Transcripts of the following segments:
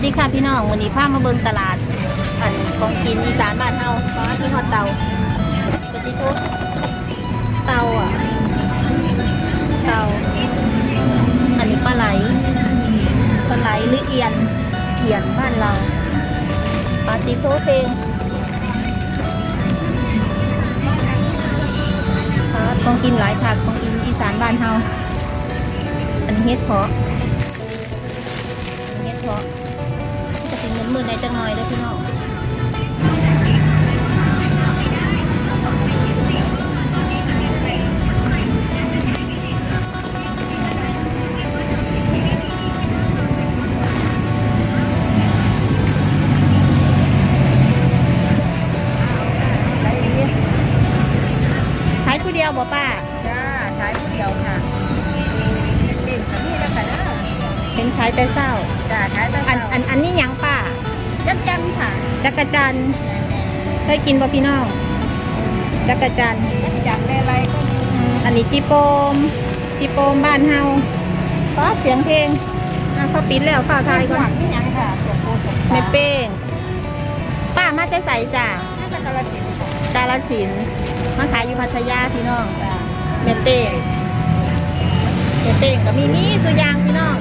วัสดีค่ะพี่น้องวันนี้พามาเบิ่งตลาดอันของกินอีสานบ้านเฮาฟ้าที่ฮอดเตาปฏิทุเตาอะเตาอันนี้ปลาไหลปลาไหลหรือเอียนเอียนบ้านเราปาติโพเพลงของกินหลายผักของกินอีสานบ้านเฮาอันนี้เฮ็ดเพาะเฮ็ดเพาะ จะเป็นมืดๆในจังหน่อยเด้อพี่น้องขายผู้เดียวบ่ป้าจ้าขายผู้เดียว เป็นขายแต่เศร้า จ้าขายตั้งอันอันอันนี้หยังป้าจักจันค่ะจักรจันทร์เคยกินบ่พี่น้องจักรจันทร์จักจันอะไรก็มีอันนี้จีโปมจีโปมบ้านเฮาป้าเสียงเพลงอะเขาปิดแล้วฝ้าทายก่หอวันงนี่ยังค่ะส่วนโคส่วนแม่เป้ง ป้ามาจะใส่จ้ะน่าจะกระสินธุ์ค่ะกาลสินธุ์มาขายอยู่พัทยาพี่น้องจ้า แม่เป้งแม่เป้งก็มีนี่สุยางพี่น้อง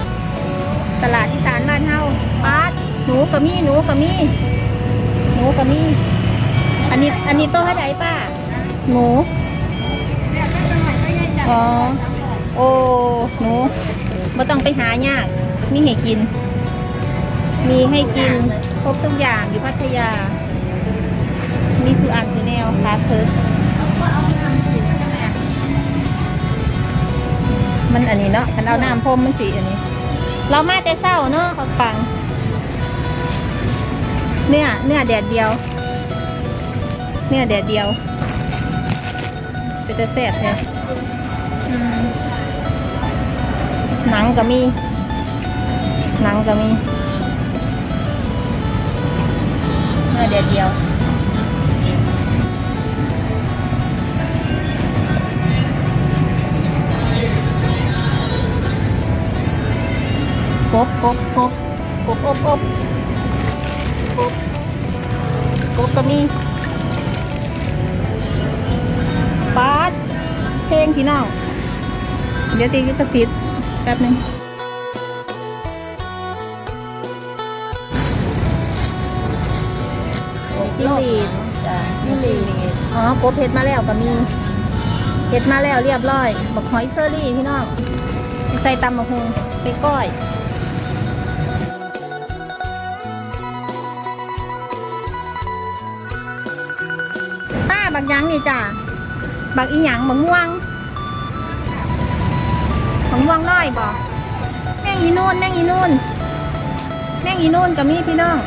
ตลาดอีสานบ้านเฮาป้าดหนูก็มีหนูก็มีหนูก็มีอันนี้อันนี้โต๊ะให้ไดป้าหนูเนี่ยก็เป็นหอยก็ยังจับอ๋อโอ้หนูไม่ต้องไปหายากมีให้กิน มีให้กินครบทุกอย่างอยู่พัทยา นี่คืออ่างคือแนวคาเคิร์มันอันนี้เนาะคันเอาน้ำพรมมันสีอันนี้ เรามาแต่เศร้าเนาะเขาปัง เนื้อเนื้อแดดเดียว เนื้อแดดเดียว เป็นจะแซ่บแท้อืมหนังก็มี หนังก็มี เนื้อแดดเดียว บกบกบกบอบอบกบกบก็มีปาดเพลงพี่น้องเดี๋ยวตีกิตฟิตแป๊บหนึงจิ้งหรีดจ้านี่ลีอ๋อกบเผ็ดมาแล้วก็มีเผ็ดมาแล้วเรียบร้อยบักหอยเชอรี่พี่น้องใส่ตำมะฮงไปก้อย บักยังนี่จ้ะบักอีหยังบักม่วงบักม่วงน้อยบ่แมงอีนูนแมงอีนูนแมงอีนูนกับมีพี่น้อง